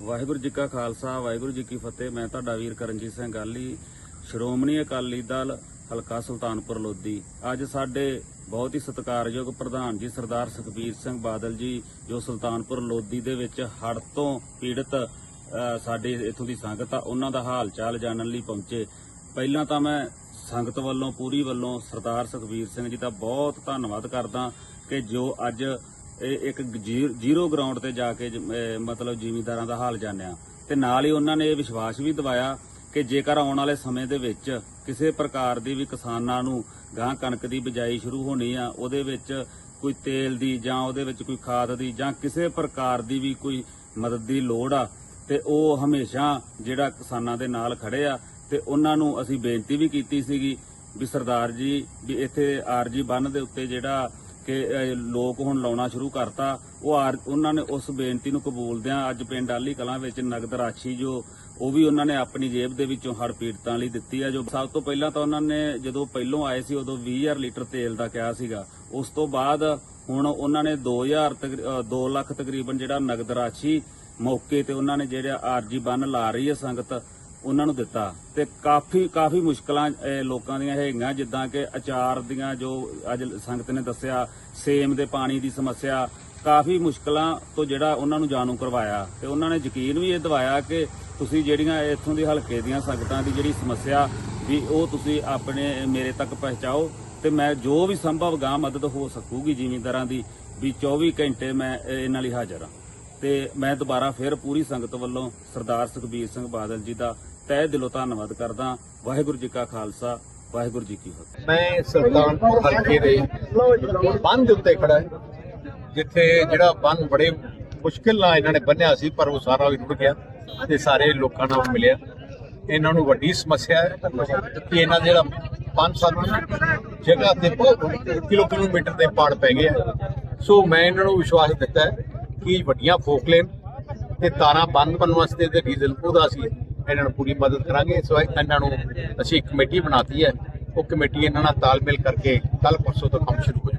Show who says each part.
Speaker 1: ਵਾਹਿਗੁਰੂ ਜੀ ਕਾ ਖਾਲਸਾ ਵਾਹਿਗੁਰੂ ਜੀ ਕੀ ਫਤਿਹ। ਮੈਂ ਤੁਹਾਡਾ ਵੀਰ ਕਰਨਜੀਤ ਸਿੰਘ ਗਾਲੀ ਸ਼੍ਰੋਮਣੀ ਅਕਾਲੀ ਦਲ ਹਲਕਾ ਸੁਲਤਾਨਪੁਰ ਲੋਧੀ। ਅੱਜ ਸਾਡੇ ਬਹੁਤ ਹੀ ਸਤਿਕਾਰਯੋਗ ਪ੍ਰਧਾਨ ਜੀ ਸਰਦਾਰ ਸੁਖਬੀਰ ਸਿੰਘ ਬਾਦਲ ਜੀ ਜੋ ਸੁਲਤਾਨਪੁਰ ਲੋਧੀ ਦੇ ਵਿੱਚ ਹੜ੍ਹ ਤੋਂ ਪੀੜਤ ਅ, ਸਾਡੇ ਇਥੋਂ ਦੀ ਸੰਗਤ ਆ ਉਹਨਾਂ ਦਾ ਹਾਲ ਚਾਲ ਜਾਣਨ ਲਈ ਪਹੁੰਚੇ। ਪਹਿਲਾਂ ਤਾਂ ਮੈਂ ਸੰਗਤ ਵੱਲੋਂ ਪੂਰੀ ਵੱਲੋਂ ਸਰਦਾਰ ਸੁਖਬੀਰ ਸਿੰਘ ਜੀ ਦਾ ਬਹੁਤ ਧੰਨਵਾਦ ਕਰਦਾ ਕਿ ਜੋ ਅੱਜ ਇਹ ਇੱਕ ਜ਼ੀ- ਜ਼ੀਰੋ ਗਰਾਊਂਡ ਤੇ ਜਾ ਕੇ ਮਤਲਬ ਜ਼ਿਮੀਂਦਾਰਾਂ ਦਾ ਹਾਲ ਜਾਣਿਆ। ਤੇ ਨਾਲ ਹੀ ਉਹਨਾਂ ਨੇ ਇਹ ਵਿਸ਼ਵਾਸ ਵੀ ਦਿਵਾਇਆ ਕਿ ਜੇਕਰ ਆਉਣ ਵਾਲੇ ਸਮੇਂ ਦੇ ਵਿੱਚ ਕਿਸੇ ਪ੍ਰਕਾਰ ਦੀ ਵੀ ਕਿਸਾਨਾਂ ਨੂੰ ਗਾਂ ਕਣਕ ਦੀ ਬਿਜਾਈ ਸ਼ੁਰੂ ਹੋਣੀ ਆ, ਉਹਦੇ ਵਿੱਚ ਕੋਈ ਤੇਲ ਦੀ ਜਾਂ ਉਹਦੇ ਵਿੱਚ ਕੋਈ ਖਾਦ ਦੀ ਜਾਂ ਕਿਸੇ ਪ੍ਰਕਾਰ ਦੀ ਵੀ ਕੋਈ ਮਦਦ ਦੀ ਲੋੜ ਆ, ਤੇ ਉਹ ਹਮੇਸ਼ਾ ਜਿਹੜਾ ਕਿਸਾਨਾਂ ਦੇ ਨਾਲ ਖੜੇ ਆ, ਤੇ ਉਹਨਾਂ ਨੂੰ ਅਸੀਂ ਬੇਨਤੀ ਵੀ ਕੀਤੀ ਸੀਗੀ ਵੀ ਸਰਦਾਰ ਜੀ, ਵੀ ਇੱਥੇ ਆਰਜੀ ਬੰਨ ਦੇ ਉੱਤੇ ਜਿਹੜਾ ਕਿ ਲੋਕ ਹੁਣ ਲਾਉਣਾ ਸ਼ੁਰੂ ਕਰਤਾ। ਉਹ ਉਹਨਾਂ ਨੇ ਉਸ ਬੇਨਤੀ ਨੂੰ ਕਬੂਲਦਿਆਂ ਅੱਜ ਪਿੰਡ ਆਲੀ ਕਲਾਂ ਵਿੱਚ ਨਗਦ ਰਾਸ਼ੀ ਜੋ, ਉਹ ਵੀ ਉਹਨਾਂ ਨੇ ਆਪਣੀ ਜੇਬ ਦੇ ਵਿੱਚੋਂ ਹੜ ਪੀੜਤਾਂ ਲਈ ਦਿੱਤੀ ਹੈ ਜੋ ਸਭ ਤੋਂ ਪਹਿਲਾਂ ਤਾਂ ਉਹਨਾਂ ਨੇ ਜਦੋਂ ਪਹਿਲੋਂ ਆਏ ਸੀ, ਉਦੋਂ 20000 ਲੀਟਰ ਤੇਲ ਦਾ ਕਿਹਾ ਸੀਗਾ। ਉਸ ਤੋਂ ਬਾਅਦ ਹੁਣ ਉਹਨਾਂ ਨੇ 2000 2 ਲੱਖ ਤਕਰੀਬਨ ਜਿਹੜਾ ਨਗਦ ਰਾਸ਼ੀ ਮੌਕੇ ਤੇ ਉਹਨਾਂ ਨੇ ਜਿਹੜਾ ਆਰਜੀ ਬੰਨ ਲਾ ਰਹੀ ਹੈ ਸੰਗਤ ਉਹਨਾਂ ਨੂੰ ਦਿੱਤਾ। ਤੇ ਕਾਫੀ ਕਾਫੀ ਮੁਸ਼ਕਲਾਂ ਲੋਕਾਂ ਦੀਆਂ ਹੈਗੀਆਂ, ਜਿੱਦਾਂ ਕਿ ਅਚਾਰ ਦੀਆਂ ਜੋ ਅੱਜ ਸੰਗਤ ਨੇ ਦੱਸਿਆ, ਸੇਮ ਦੇ ਪਾਣੀ ਦੀ ਸਮੱਸਿਆ, ਕਾਫੀ ਮੁਸ਼ਕਲਾਂ ਤੋਂ ਜਿਹੜਾ ਉਹਨਾਂ ਨੂੰ ਜਾਣੂ ਕਰਵਾਇਆ। ਤੇ ਉਹਨਾਂ ਨੇ ਯਕੀਨ ਵੀ ਇਹ ਦਿਵਾਇਆ ਕਿ ਤੁਸੀਂ ਜਿਹੜੀਆਂ ਇੱਥੋਂ ਦੇ ਹਲਕੇ ਦੀਆਂ ਸੰਗਤਾਂ ਦੀ ਜਿਹੜੀ ਸਮੱਸਿਆ ਵੀ ਉਹ ਤੁਸੀਂ ਆਪਣੇ, ਮੇਰੇ ਤੱਕ ਪਹੁੰਚਾਓ ਤੇ ਮੈਂ ਜੋ ਵੀ ਸੰਭਵ ਗਾਂ ਮਦਦ ਹੋ ਸਕੂਗੀ ਜ਼ਿਮੀਂਦਾਰਾਂ ਦੀ, ਵੀ 24 ਘੰਟੇ ਮੈਂ ਇਹਨਾਂ ਲਈ ਹਾਜ਼ਰ ਹਾਂ। ਤੇ ਮੈਂ ਦੁਬਾਰਾ ਫਿਰ ਪੂਰੀ ਸੰਗਤ ਵੱਲੋਂ ਸਰਦਾਰ ਸੁਖਬੀਰ ਸਿੰਘ ਬਾਦਲ ਜੀ ਦਾ ਤਹਿ ਦਿਲੋਂ ਧੰਨਵਾਦ ਕਰਦਾ। ਵਾਹਿਗੁਰੂ ਜੀ ਕਾ ਖਾਲਸਾ, ਵਾਹਿਗੁਰੂ ਜੀ ਕੀ ਫਤਿਹ।
Speaker 2: ਮੈਂ ਸੁਲਤਾਨਪੁਰ ਹਲਕੇ ਦੇ ਬੰਨ ਦੇ ਉੱਤੇ ਖੜਾ ਜਿੱਥੇ ਜਿਹੜਾ ਬੰਨ ਬੜੇ ਮੁਸ਼ਕਿਲ ਨਾਲ ਇਹਨਾਂ ਨੇ ਬੰਨਿਆ ਸੀ, ਪਰ ਉਹ ਸਾਰਾ ਵੀ ਰੁੜ ਗਿਆ ਤੇ ਸਾਰੇ ਲੋਕਾਂ ਨਾਲ ਮਿਲਿਆ। ਇਹਨਾਂ ਨੂੰ ਵੱਡੀ ਸਮੱਸਿਆ ਹੈ ਕਿ ਇਹਨਾਂ ਦਾ ਜਿਹੜਾ 5-7 ਜਗ੍ਹਾ ਤੇ ਬਹੁਤ ਕਿਲੋ ਕਿਲੋਮੀਟਰ ਦੇ ਪਾੜ ਪੈ ਗਏ ਸੋ ਮੈਂ ਇਹਨਾਂ ਨੂੰ ਵਿਸ਼ਵਾਸ ਦਿੱਤਾ ਹੈ ਕਿ ਵੱਡੀਆਂ ਫੋਕਲੇਨ ਤੇ ਤਾਰਾਂ ਬੰਦ ਕਰਨ ਵਾਸਤੇ ਤੇ ਡੀਜ਼ਲ ਉਹਦਾ ਅਸੀਂ ਇਹਨਾਂ ਨੂੰ ਪੂਰੀ ਮਦਦ ਕਰਾਂਗੇ। ਇਸ ਸੋ ਇਹਨਾਂ ਨੂੰ ਅਸੀਂ ਇੱਕ ਕਮੇਟੀ ਬਣਾਤੀ ਹੈ। ਉਹ ਕਮੇਟੀ ਇਹਨਾਂ ਨਾਲ ਤਾਲਮੇਲ ਕਰਕੇ ਕੱਲ ਪਰਸੋਂ ਤੋਂ ਕੰਮ ਸ਼ੁਰੂ ਹੋ